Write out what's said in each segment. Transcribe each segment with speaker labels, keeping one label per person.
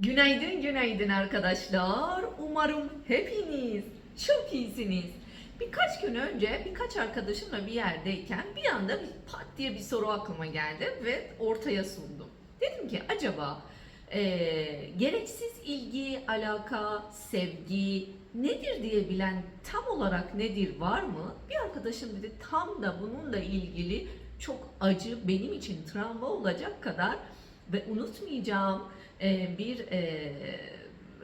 Speaker 1: Günaydın, günaydın arkadaşlar. Umarım hepiniz çok iyisiniz. Birkaç gün önce birkaç arkadaşımla bir yerdeyken bir anda bir pat diye bir soru aklıma geldi ve ortaya sundum. Dedim ki acaba eee, gereksiz ilgi, alaka, sevgi nedir diye bilen tam olarak nedir var mı? Bir arkadaşım dedi tam da bununla ilgili çok acı benim için travma olacak kadar ve unutmayacağım e, bir e,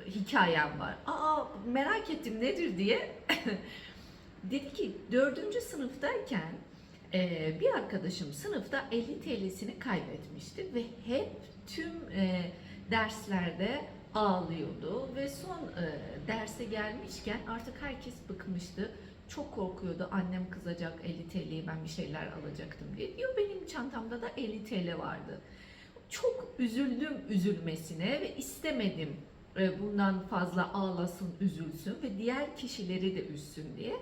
Speaker 1: hikayem var. Aa merak ettim nedir diye. Dedi ki dördüncü sınıftayken e, bir arkadaşım sınıfta 50 TL'sini kaybetmişti ve hep tüm e, derslerde ağlıyordu ve son e, derse gelmişken artık herkes bıkmıştı. Çok korkuyordu annem kızacak 50 TL'yi ben bir şeyler alacaktım diye. Diyor benim çantamda da 50 TL vardı çok üzüldüm üzülmesine ve istemedim e, bundan fazla ağlasın, üzülsün ve diğer kişileri de üzsün diye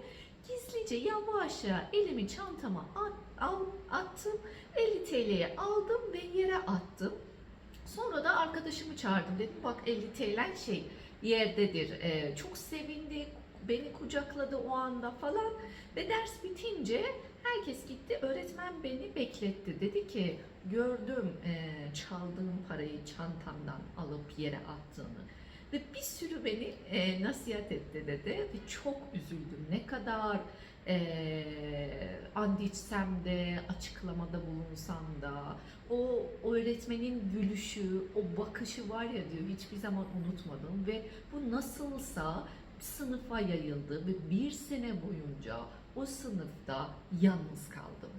Speaker 1: gizlice yavaşça elimi çantama at, al, attım, 50 TL'ye aldım ve yere attım. Sonra da arkadaşımı çağırdım dedim bak 50 TL şey yerdedir. E, çok sevindi, beni kucakladı o anda falan ve ders bitince herkes gitti. Öğretmen beni bekletti. Dedi ki gördüm e, çaldığın parayı çantandan alıp yere attığını ve bir sürü beni e, nasihat etti dedi ve çok üzüldüm. Ne kadar e, and içsem de açıklamada bulunsam da o öğretmenin gülüşü, o bakışı var ya diyor hiçbir zaman unutmadım ve bu nasılsa sınıfa yayıldı ve bir sene boyunca o sınıfta yalnız kaldım.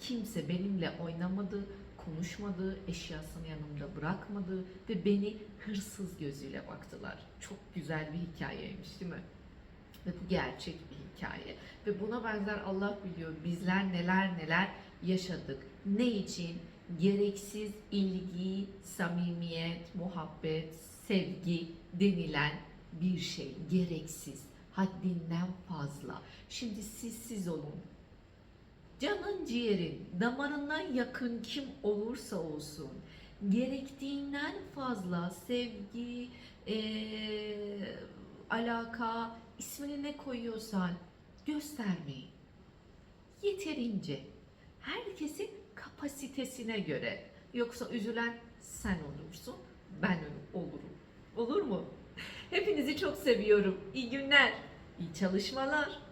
Speaker 1: Kimse benimle oynamadı, konuşmadı, eşyasını yanımda bırakmadı ve beni hırsız gözüyle baktılar. Çok güzel bir hikayeymiş değil mi? Ve bu gerçek bir hikaye. Ve buna benzer Allah biliyor bizler neler neler yaşadık. Ne için? Gereksiz ilgi, samimiyet, muhabbet, sevgi denilen bir şey. Gereksiz, haddinden fazla. Şimdi siz siz olun. Canın ciğerin, damarından yakın kim olursa olsun, gerektiğinden fazla sevgi, eee, alaka, ismini ne koyuyorsan göstermeyin. Yeterince. Herkesin kapasitesine göre. Yoksa üzülen sen olursun, ben olurum. Olur mu? Hepinizi çok seviyorum. İyi günler, iyi çalışmalar.